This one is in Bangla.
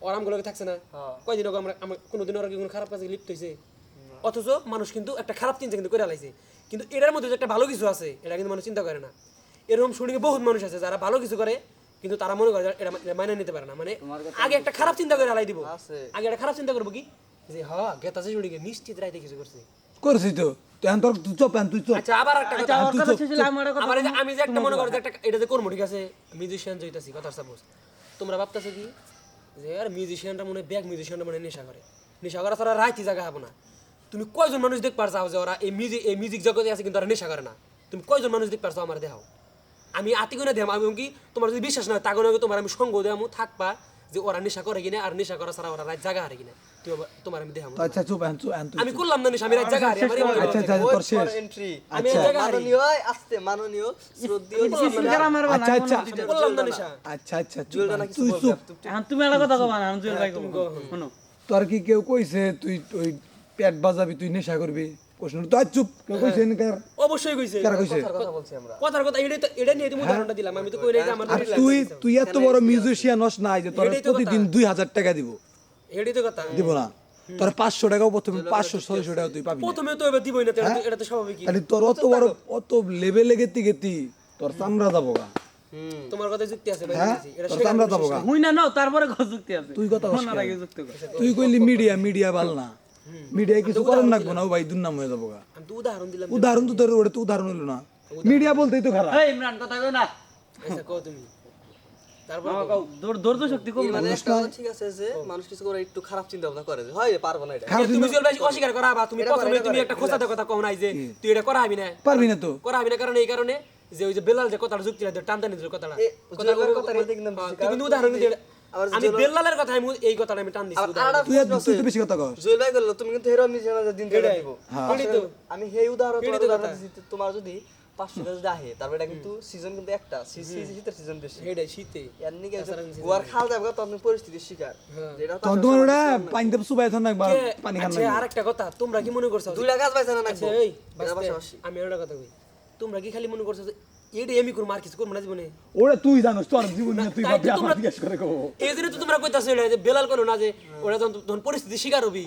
ওর আমগুলোকে থাকছে না। হ্যাঁ। কয়দিন আগে আমরা কোনোদিন ওরা কোনো খারাপ কাজে লিপ্ত হয়েছে অথচ মানুষ কিন্তু একটা খারাপ চিন্তা কিন্তু করে লাইছে। কিন্তু এটার মধ্যে যে একটা ভালো কিছু আছে এটা কিন্তু মানুষ চিন্তা করে না। এরকম শুটিংয়ে বহুত মানুষ আছে যারা ভালো কিছু করে কিন্তু তারা মনে করে এটা মাইনে নিতে পারে না। মানে আগে একটা খারাপ চিন্তা করে হালাই দিব। আগে একটা খারাপ চিন্তা করব কি? যে হ্যাঁ গেতাছে শুটিংয়ে নিশ্চিত রাইতে কিছু করছে। করছি তো। তোর তুই চপ তুই চপ। আচ্ছা আবার একটা কথা। যে- আমি যে একটা মনে করো যে একটা এটা যে করব ঠিক আছে? মিউজিশিয়ান যাইতাছি কথা সাপোজ তোমরা ভাবতেছো কি? যে, আর মিউজিশিয়ানরা মনে ব্যাক মিউজিশিয়ানরা মনে নেশা করে। নেশা করা ছাড়া রাইতি জায়গা হব না। তুমি কয়জন মানুষ দেখ পারছ যে ওরা এই মিউজিক এই মিউজিক জগতে আছে কিন্তু ওরা নেশা করে না? তুমি কয়জন মানুষ দেখ পারছ আমার দেখাও? আমি আতিগুনে দেখাম, আমি কি, তোমার যদি বিশ্বাস না তাগুনে তোমার আমি সঙ্গ দেখামু থাকবা। যে ওরা নেশা করে কিনা আর নেশা করা ছাড়া ওরা রাত জায়গা হারে কিনা। তোমার আমি দেখাম। তো আচ্ছা চুপ এখন আমি করলাম না নেশা আমি রাত জায়গা হারি আচ্ছা আচ্ছা তোর শেষ। এন্ট্রি আমি জায়গা হারি। মাননীয় আস্তে মাননীয় শ্রদ্ধেয় আচ্ছা আচ্ছা। করলাম না নেশা। আচ্ছা আচ্ছা তুই চুপ। এখন তুমি একটা কথা কবা না আমি জুয়েল ভাই কব শোনো তোর কি কেউ কইছে তুই ওই পেট বাজাবি তুই নেশা করবি? কোশ্চেন তো আজ চুপ। কেউ কার অবশ্যই কইছে। কার কইছে? কথা বলছি আমরা। কথার কথা এটাই তো এটা নিয়ে তুমি উদাহরণটা দিলাম। আমি তো কই যে আমার তুই তুই এত বড় মিউজিশিয়ান হস নাই যে তোর প্রতিদিন দুই হাজার টাকা দিব। এটাই তো কথা। দিব না। তোর পাঁচশো টাকাও প্রথমে পাঁচশো ছয়শো টাকা তুই পাবি প্রথমে তো এবার দিবই না তো এটা তো- এটা তো স্বাভাবিক তাহলে তোর অত বড় অত লেভেলে গেতি গেতি তোর চামড়া যাব গা। তোমার কথা যুক্তি আছে ভাই হ্যাঁ? এটা চামড়া যাব গা। হুই না তারপরে কথা যুক্তি আছে। তুই কথা কইলি মিডিয়া মিডিয়া ভালো না। মিডিয়া কিছু করেন লাগবো না ভাই দুর্নাম হয়ে যাব গা। উদাহরণ দিলাম। উদাহরণ তো তোর ওটা তো উদাহরণ হলো না। মিডিয়া বলতেই তো খারাপ। এই ইমরান কথা কই না। আচ্ছা কও তুমি। তারপর ধৈর্য- ধৈর্য শক্তি কম মানে কথা ঠিক আছে যে মানুষ কিছু করে একটু খারাপ চিন্তা ভাবনা করে যে হয় পারব না এটা। তুমি জল ভাই অস্বীকার করা বা তুমি প্রথমে তুমি একটা খোঁচাতে কথা কও নাই যে তুই এটা না পারবি না তো। করা হবি না কারণ এই কারণে যে ওই যে বেলাল যে কথাটা যুক্তি টানটানি কথাটা। কথাটা হ্যাঁ, উদাহরণ তুমি দিয়ে আবার আমি কথা আমি এই কথাটা আমি টান দিছি আর উদাহরণ। আরেকটা তুই তুই তো বেশি কথা কস। জুয়েল ভাই বলল তুমি কিন্তু হেরো মিউজিয়ামে দিন হ্যাঁ। আমি উদাহরণ উদাহরণ দিছি, তোমার যদি পাঁচশো যদি আহে তারপরে এটা কিন্তু সিজন কিন্তু একটা। সি- সি- শীতের সিজন বেশি। এটাই শীতে। এর নিকে গোয়ার খাল যাবে তখন পরিস্থিতির শিকার। যে তখন তোমার ওটা পানি দেব সুবাই থান একবার পানি খান আচ্ছা, আরেকটা কথা তোমরা কি মনে করছ? না। দুইটা গাছ পাইছে না আচ্ছা, এই, আমি একটা কথা কই। তোমরা কি খালি মনে করছ যে এডি আমি করব আর কিছু করব না জীবনে? ওরা তুই জানোস তোর জীবন নিয়ে তুই ভাবি আমার জিজ্ঞেস করে কো এই জন্য তো তোমরা কইতাছো যে বেলাল করো না যে ওরা যখন তখন পরিস্থিতি শিকার হবি।